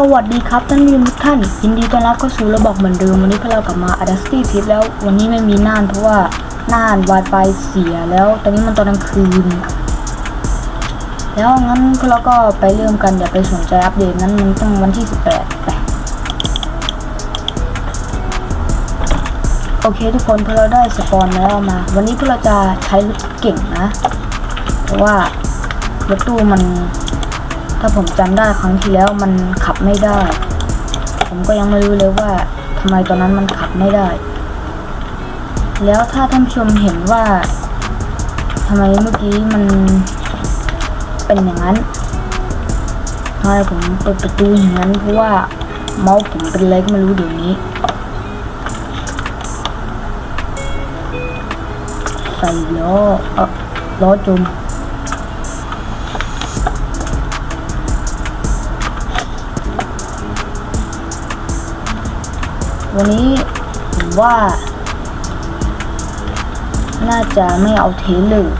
สวัสดีครับท่านผู้ชมทุกท่าน ยินดีต้อนรับเข้าสู่ระบอกเหมือนเดิมวันนี้พวกเรากลับมา a d a s t y ทิปแล้ววันนี้ไม่มีน่านเพราะว่าน่าน Wi-Fi เสียแล้วตอนนี้มันตอนกลางคืน แล้วงั้นพวกเราก็ไปเริ่มกันอย่าไปสนใจอัปเดตนั้นมันต้องวันที่ 18ไปโอเคทุกคนพอเราได้สปอนแล้วมา วันนี้พวกเราจะใช้รถเก่งนะ เพราะว่ารถตู้มัน ถ้าผมจำได้ครั้งที่แล้วมันขับไม่ได้ ผมก็ยังไม่รู้เลยว่าทำไมตอนนั้นมันขับไม่ได้ แล้วถ้าท่านชมเห็นว่าทำไมเมื่อกี้มันเป็นอย่างนั้นทำไมผมเปิดประตูอย่างนั้นเพราะว่าเมาส์ผมเป็นอะไรก็ไม่รู้เดี๋ยวนี้ ใส่ล้อเออล้อจม วันนี้ผมว่า น่าจะไม่เอาเทเลอร์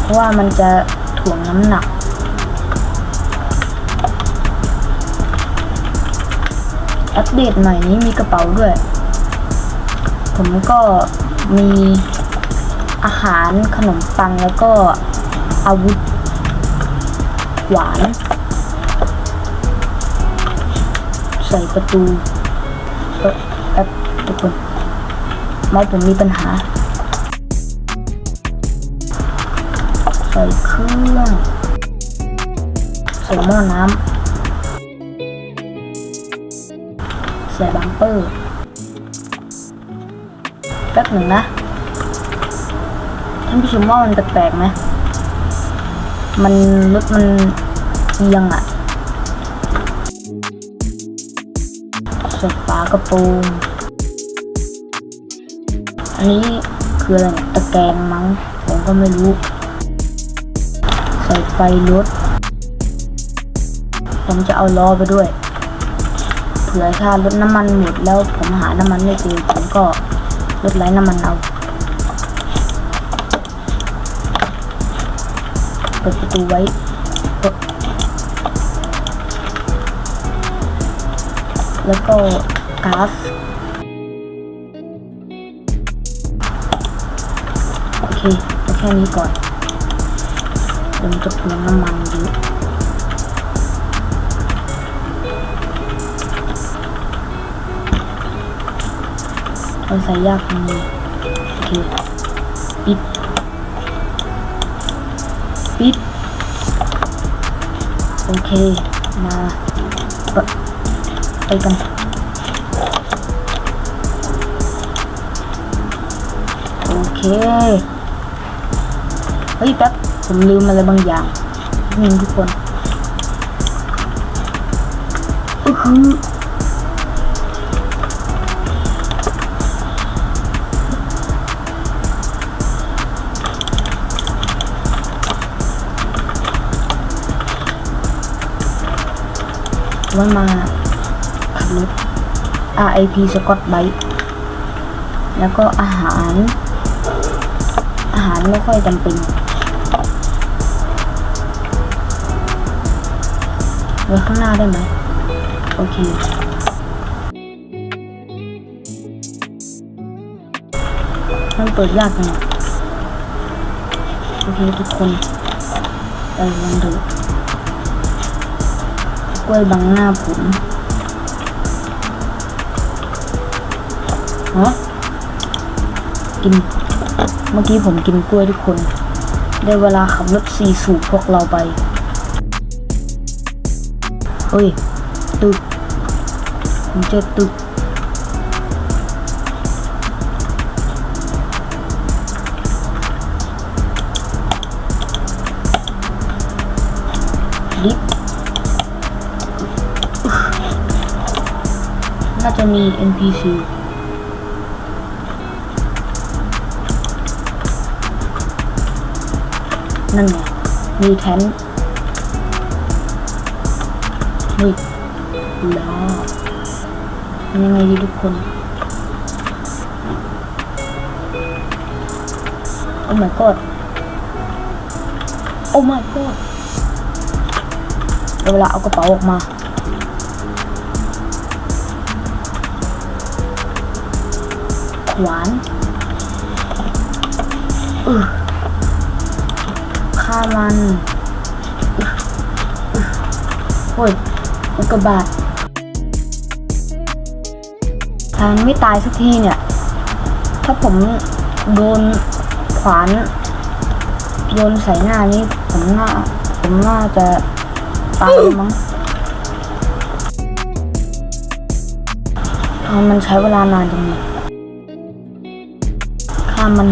เพราะว่ามันจะถ่วงน้ำหนัก อัปเดตใหม่นี้มีกระเป๋าด้วย ผมก็มีอาหารขนมปังแล้วก็อาวุธหวาน ใส่ประตู แป๊บทุกคนเมาส์ผมมีปัญหา ใส่เครื่องใส่หม้อน้ำใส่บัมเปอร์แป๊บหนึ่งนะท่านผู้ชมว่ามันแปลกๆไหมมันรถมันเอียงอะ กระโปรงอันนี้คืออะไรตะแกรงมั้ง ผมก็ไม่รู้ใส่ไฟรถ ผมจะเอาล้อไปด้วย เผื่อถ้ารถน้ำมันหมดแล้วผมหาน้ำมันไม่เจอผมก็รถไร้น้ำมันเอาเปิดประตูไว้แล้วก็ ก๊าซโอเคเอาแค่นี้ก่อนเดี๋ยวมันจะเปลืองน้ำมันเยอะเราใส่ยากตรงนี้โอเคปิดปิดโอเคมาไปกัน โอเค เฮ้ยแป๊บ ผมลืมอะไรบางอย่างนี่ทุกคนก็คือวันมาขับรถ RIP สกอตไบแล้วก็อาหารารไม่ค่อยจำเป็นไว้ข้างหน้าได้ไหมโอเคมันเปิดยากจังโอเคทุกคนไปกันเถอะกล้วยบังหน้าผมฮะกิน เมื่อกี้ผมกินกล้วยทุกคน ได้เวลาขับรถสี่สูบพวกเราไป เฮ้ย ตึก ผมเจอตึก ลิฟน่าจะมี NPC นั่นไงมีแทนมีล้อยังไงดีทุกคนโอ้ my god โอ้ my god เวลาเอากระเป๋าออกมาขวานเออ ฆ่ามันโอ้ยอุกกาบาตทางไม่ตายสักทีเนี่ย ถ้าผมโดนขวานโยนใส่หน้านี้ผมน่าผมน่าจะตายมั้งทำมมันใช้เวลานานจังเลยข้ามมัน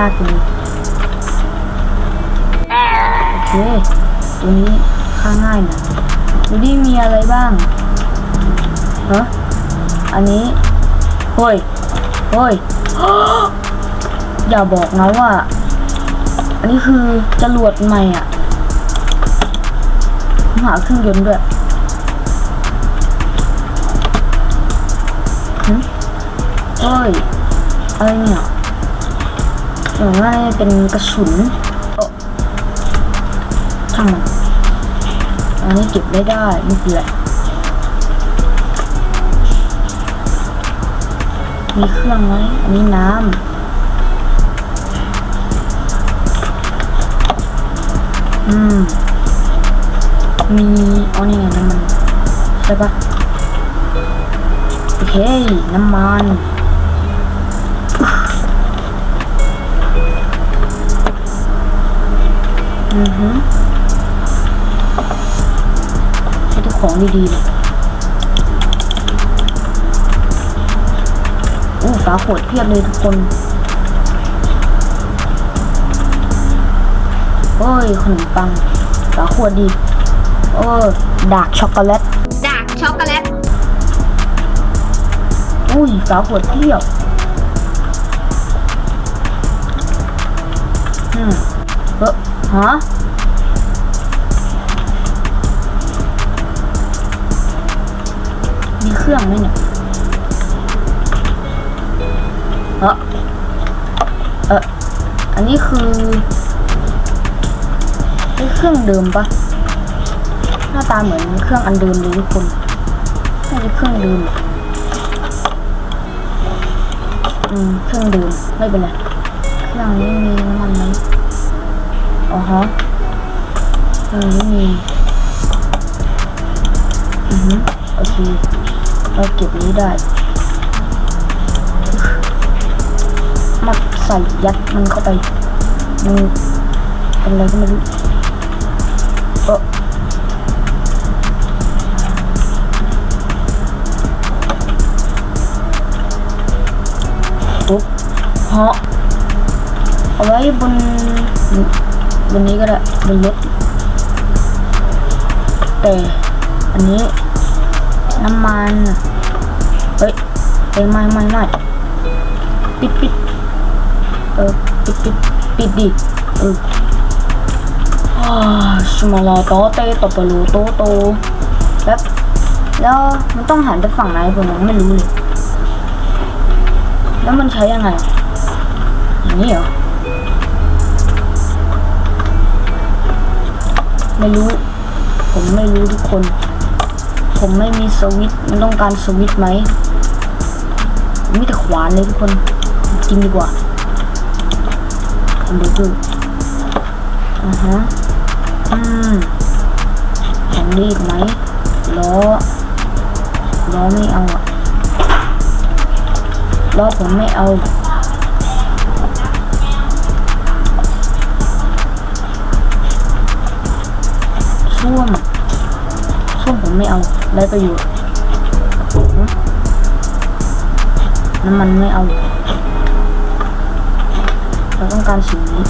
ยากจริงโอเคตัวนี้ฆ่าง่ายนะดูดิมีอะไรบ้างฮะอันนี้เฮ้ยเฮ้ยอย่าบอกนะว่า อันนี้คือจรวดใหม่อะหาเครื่องยนต์ด้วยเฮ้ยอะไรเนี่ย เหมือนว่าจะเป็นกระสุนเอ้อช่างมันอันนี้เก็บไม่ได้ไม่เป็นไรมีเครื่องไหมอันนี้น้ำ อืม มีอ๋อนี่ไงน้ำมัน ใช่ปะโอเค น้ำมัน อือฮึใช้ทุกของดีๆเลยอู้ฝาขวดเพียบเลยทุกคน โอ้ย ขนมปัง ฝาขวดดี โอ้ดาร์กช็อกโกแลตดาร์กช็อกโกแลต อุ้ย ฝาขวดเพียบ อืมเออ ฮะมีเครื่องไหมเนี่ยเออเอออันนี้คือเป็นเครื่องเดิมปะหน้าตาเหมือนเครื่องอันเดิมเลยทุกคนน่าจะเครื่องเดิมอืมเครื่องเดื่มไม่เป็นไรเครื่องนี้มีน้ำมันไหม อ๋อฮะเครื่องนี้มีอือฮึโอเคเราเก็บนี้ได้มาใส่ยัดมันเข้าไปมันเป็นอะไรก็ไม่รู้เออปุ๊บเหาะเอาไว้บน บนนี้ก็ได้บนรถแต่อันนี้น้ำมันเฮ้ยเอ้ยไม่ไม่ไม่ปิดปิดเออปิดปิดปิดดิเอออ่าสมาลาโตเตตปะลูโตโตแล้วแล้วมันต้องหันไปฝั่งไหนผมยังไม่รู้เลย แล้วมันใช้ยังไงอย่างนี้เหรอ ไม่รู้ ผมไม่รู้ทุกคน ผมไม่มีสวิตมันต้องการสวิตไหมมมีแต่ขวานเลยทุกคน กินดีกว่าทำเบอร์เกอร์อ่าฮะ อืมของดีอีกไหมล้อ ล้อไม่เอาอะล้อผมไม่เอา ส้วมส้วมผมไม่เอาได้ประโยชน์น้ำมันไม่เอา เราต้องการสิ่งนี้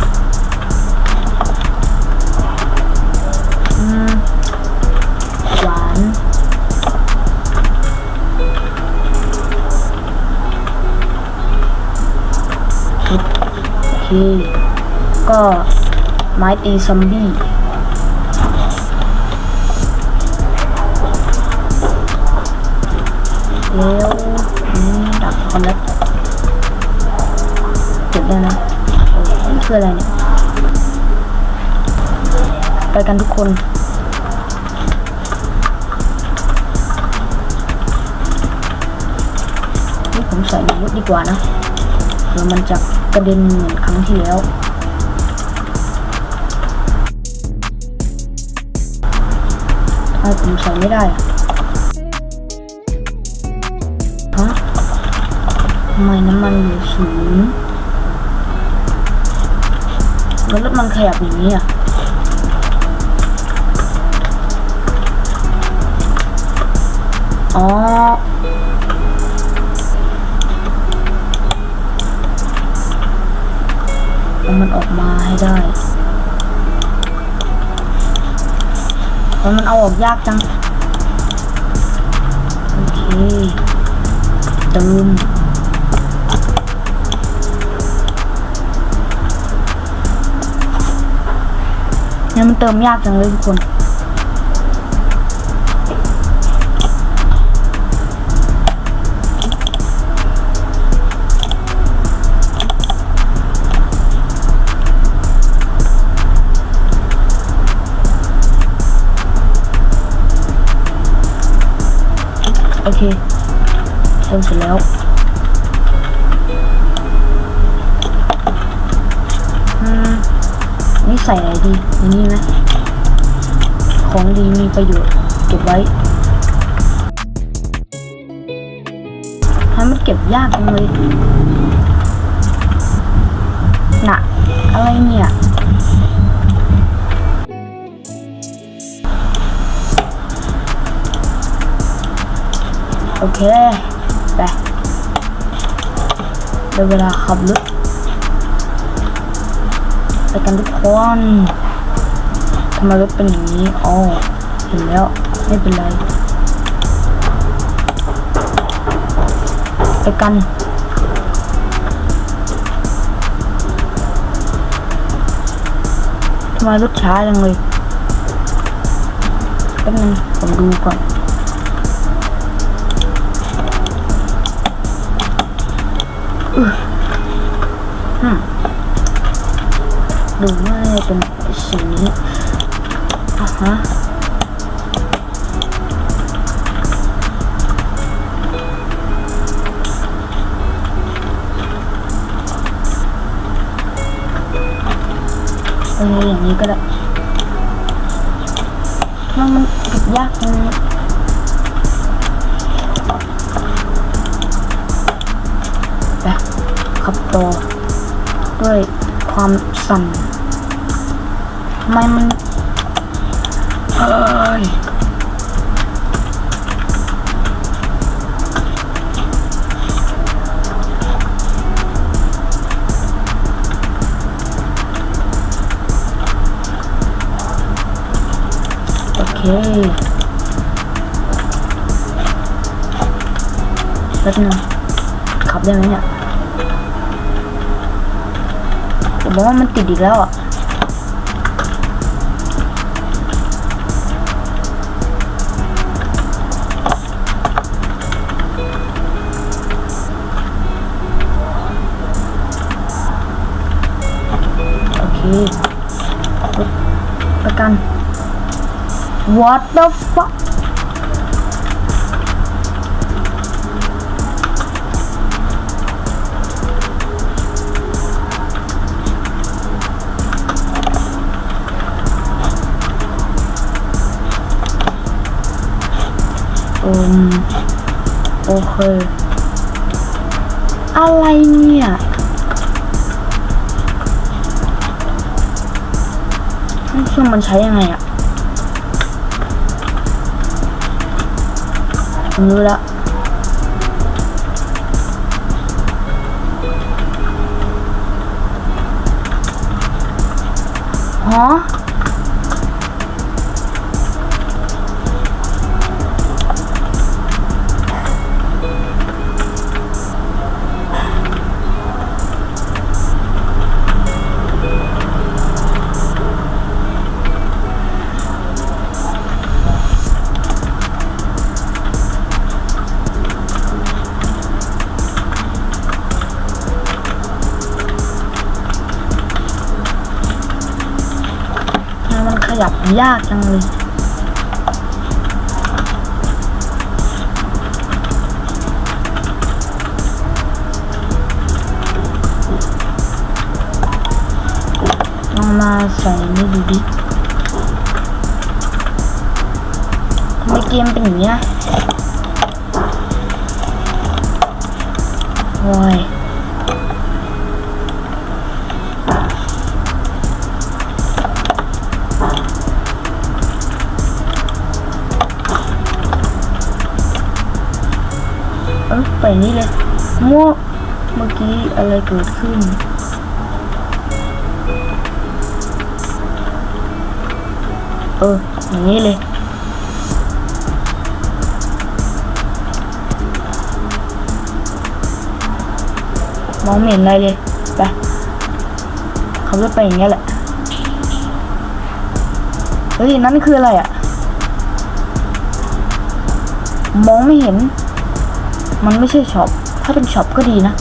หวานโอเค ก็ไม้ตีซอมบี้ แล้วนี่ดักคอนแล้วคืออะไรเนี่ย ไปกันทุกคนนี่ผมใส่ในรถดีกว่านะเดี๋ยวมันจะกระเด็นเหมือนครั้งที่แล้วทำไมผมใส่ไม่ได้ำไมน้ำมันเหลือศูนย์แล้วรถมันขยับอย่างนี้อะอ๋อเอามันออกมาให้ได้แล้วมันเอาออกยากจัง โอเคเติม เติมยากจังเลยทุกคนโอเคเติมเสร็จแล้ว ใส่ดีอันนี้ไหมของดีมีประโยชน์เก็บไว้ทำมมันเก็บยากจังเลยน่ะ อะไรเนี่ยโอเค ไปได้เวลาขับรถ ไปกันทุกคนทำไมรถเป็นอย่างนี้อ๋อเห็นแล้วไม่เป็นไรไปกันทำไมรถช้าจังเลยแป๊บนึงผมดูก่อนอืม ดูว่าเป็นสีนี้อะฮะเอออย่างนี้ก็ได้ทำมันเก็บยากจังเลยไปขับต่อด้วยความสั่น ไมมันเอ้ยโอเคแป๊บนึงขับได้ไหมเนี่ยผมบอกว่ามันติดอีกแล้วอะ ประกัน What the fuck อืมโอเค อะไรเนี่ย นี่เครื่องมันใช้ยังไงอะผมรู้แล้วฮะ ยากจังเลยลองมาใส่นี่ดูดิทำไมเกมเป็นอย่างนี้โอ้ย ออไปนี่เลยมั่วเมื่อกี้อะไรเกิดขึ้น เออ อย่างนี้เลยมองไม่เห็นอะไรเลยไปขับรถไปอย่างเงี้ยแหละ เฮ้ย นั่นคืออะไรอะมองไม่เห็น มันไม่ใช่ช็อป ถ้าเป็นช็อปก็ดีนะ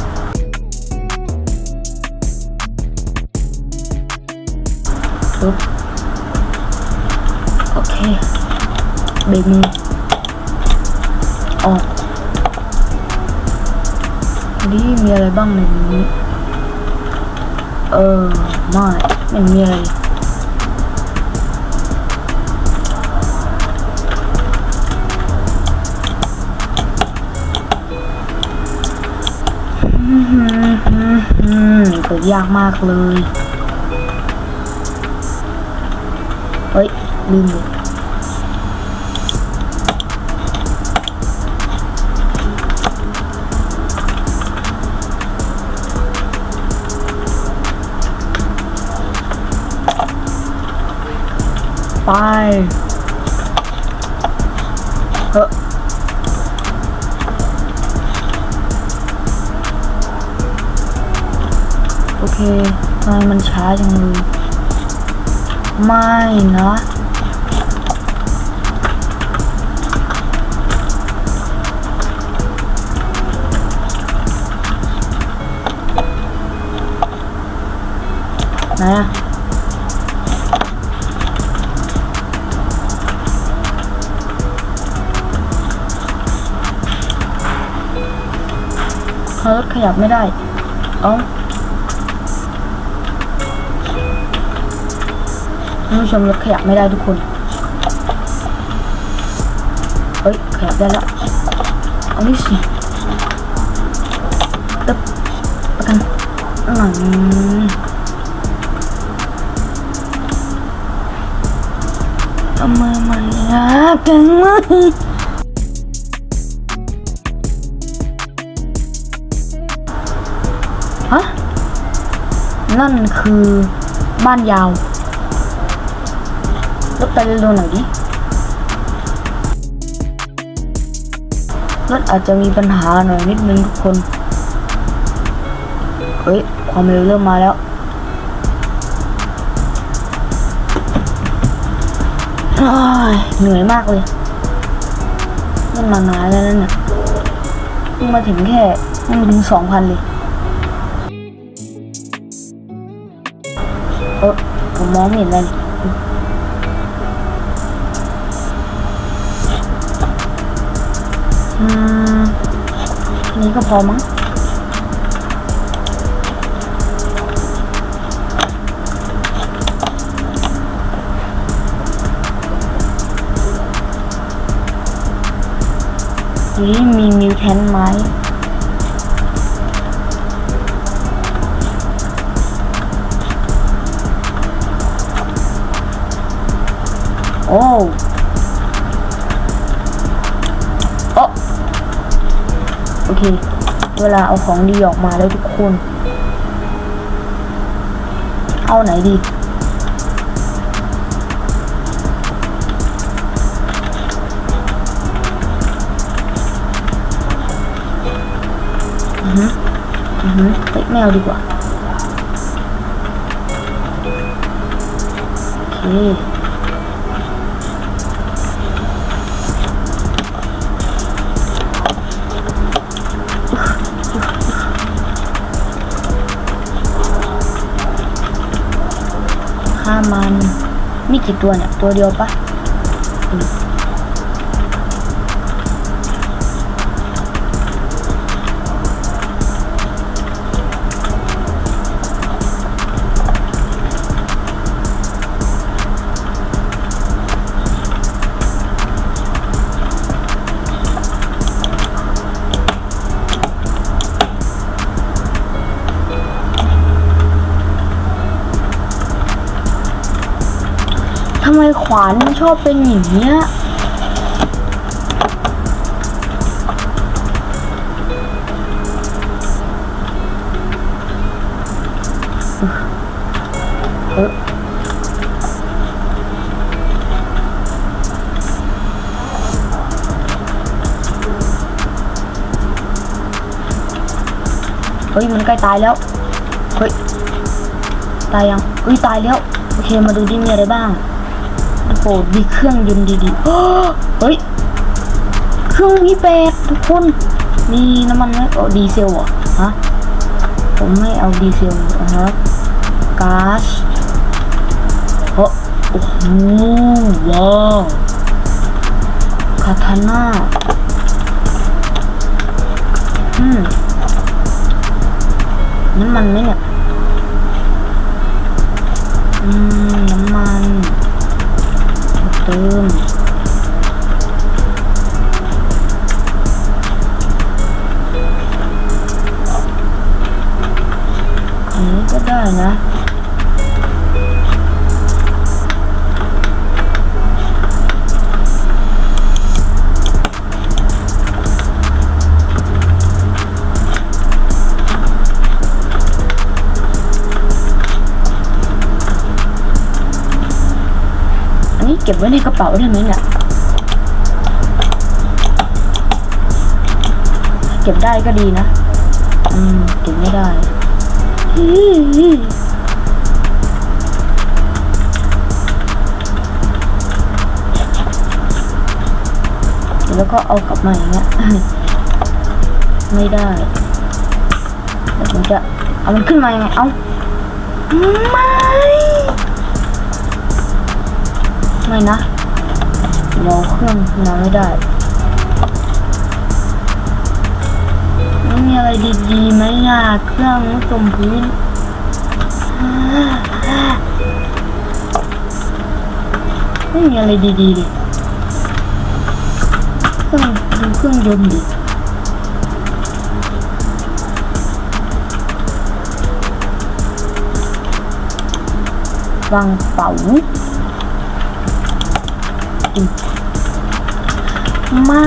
โอเค เบรกมือออกนี่มีอะไรบ้างในนี้ เออ ไม่ ไม่มีอะไร เปิดยากมากเลย เฮ้ย ลืมไป ทำไมมันช้าจังเลยไม่นะไหนอะรถขยับไม่ได้ เอ้า ท่านผู้ชมรถขยับไม่ได้ทุกคน เฮ้ย ขยับได้แล้ว เอานี่สิตึ๊บประกันหนังทำไมมันยากจังเลยฮะ นั่นคือบ้านยาว รถไปเร็วๆหน่อยดิ รถอาจจะมีปัญหาหน่อยนิดนึงทุกคน เฮ้ย ความเร็วเริ่มมาแล้วอ้าเหนื่อยมากเลยนั่นมานานแล้วนั่นน่ะเพิ่งมาถึงแค่เพิ่งถึงสองพันเลยเออผมมองไม่เห็นเลย นี้ก็พอมั้งนี่มีมิวแทนไหมโอ้ โอเวลาเอาของดีออกมาแล้วทุกคน เอาไหนดี อือฮึอือฮึเฮ้ยไม่เอาดีกว่า โอเค มมันมีกี่ตัวเนี่ย ตัวเดียวปะำไมขวานมันชอบเป็นอย่างเนี้ยเออเฮ้ย มันใกล้ตายแล้ว เฮ้ย ตายยังเฮ้ย ตายแล้ว โอเค มาดูดิมีอะไรบ้าง โอ้โหดีเครื่องยนต์ดีๆเฮ้ย เครื่องวีแปดทุกคน มีน้ำมันไหมโอ้ดีเซลเหรอฮะ ผมไม่เอาดีเซลอะฮะก๊าซโอ้โอ้โหว้าวคาทาน่าอืมน้ำมันไหมเนี่ยอืม เติมอันนี้ก็ได้นะ ก็บไว้ในกระเป๋าได้ไหมเนี่ยเก็บได้ก็ดีนะ อืมเก็บไม่ได้แล้วก็เอากลับมาอย่างเงี้ย ไม่ได้แล้วผมจะ เอามันขึ้นมายังไง เอาไม่ ไม่นะเราเครื่องมาไม่ได้ไม่มีอะไรดีๆไหมอะเครื่องมันจมพื้นไม่มีอะไรดีๆดิเครื่องดูเครื่องยนต์ดิวางเป๋า ไม่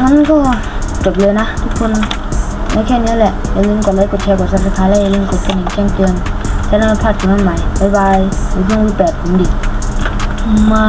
งั้นก็จบเลยนะทุกคนไม่แค่นี้แหละ อย่าลืมกดไลค์กดแชร์กดซับสไครต์และอย่าลืมกดกระดิ่งแจ้งเตือนจะได้ไม่พลาดคลิปใหม่บ๊ายบายในช่วงวิแปดผมดิไม่